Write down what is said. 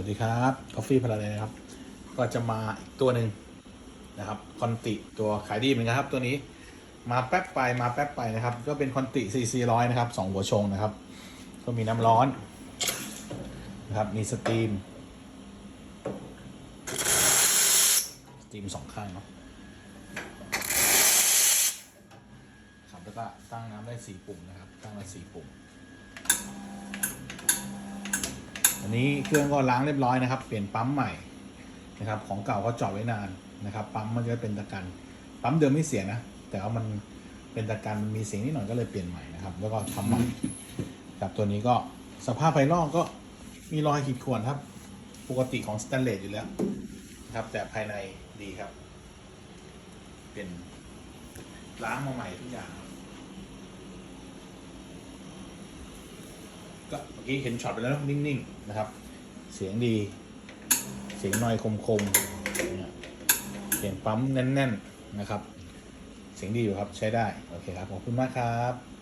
วัสดีครับกาแฟพาราไดนะครับ ก็จะมาอีกตัวหนึ่งนะครับ คอนติตัวขายดีเหมือนกันครับ ตัวนี้ มาแป๊บไปมาแป๊บไปนะครับ ก็เป็นคอนติ CC ร้อยนะครับสองหัวชงนะครับ ก็มีน้ำร้อนนะครับมีสตรีมสตรีมสองข้างเนาะครับแล้วก็ตั้งน้ำได้สี่ปุ่มนะครับ ตั้งได้สี่ปุ่ม อันนี้เครื่องก็ล้างเรียบร้อยนะครับ เปลี่ยนปั๊มใหม่นะครับ ของเก่าก็จอดไว้นานนะครับ ปั๊มมันจะเป็นตะกัน ปั๊มเดิมไม่เสียนะ แต่ว่ามันเป็นตะกันมันมีเสียงนิดหน่อยก็เลยเปลี่ยนใหม่นะครับ แล้วก็ทำใหม่กับตัวนี้ก็สภาพภายนอกก็มีรอยขีดข่วนครับ ปกติของสแตนเลสอยู่แล้วนะครับ แต่ภายในดีครับ เป็นล้างมาใหม่ทุกอย่างครับ ก็เมื่อกี้เห็นช็อตไปแล้วนิ่งๆนะครับ เสียงดี เสียงน้อยคมๆเสียงปั๊มแน่น ๆนะครับ เสียงดีอยู่ครับใช้ได้ โอเคครับ ขอบคุณมากครับ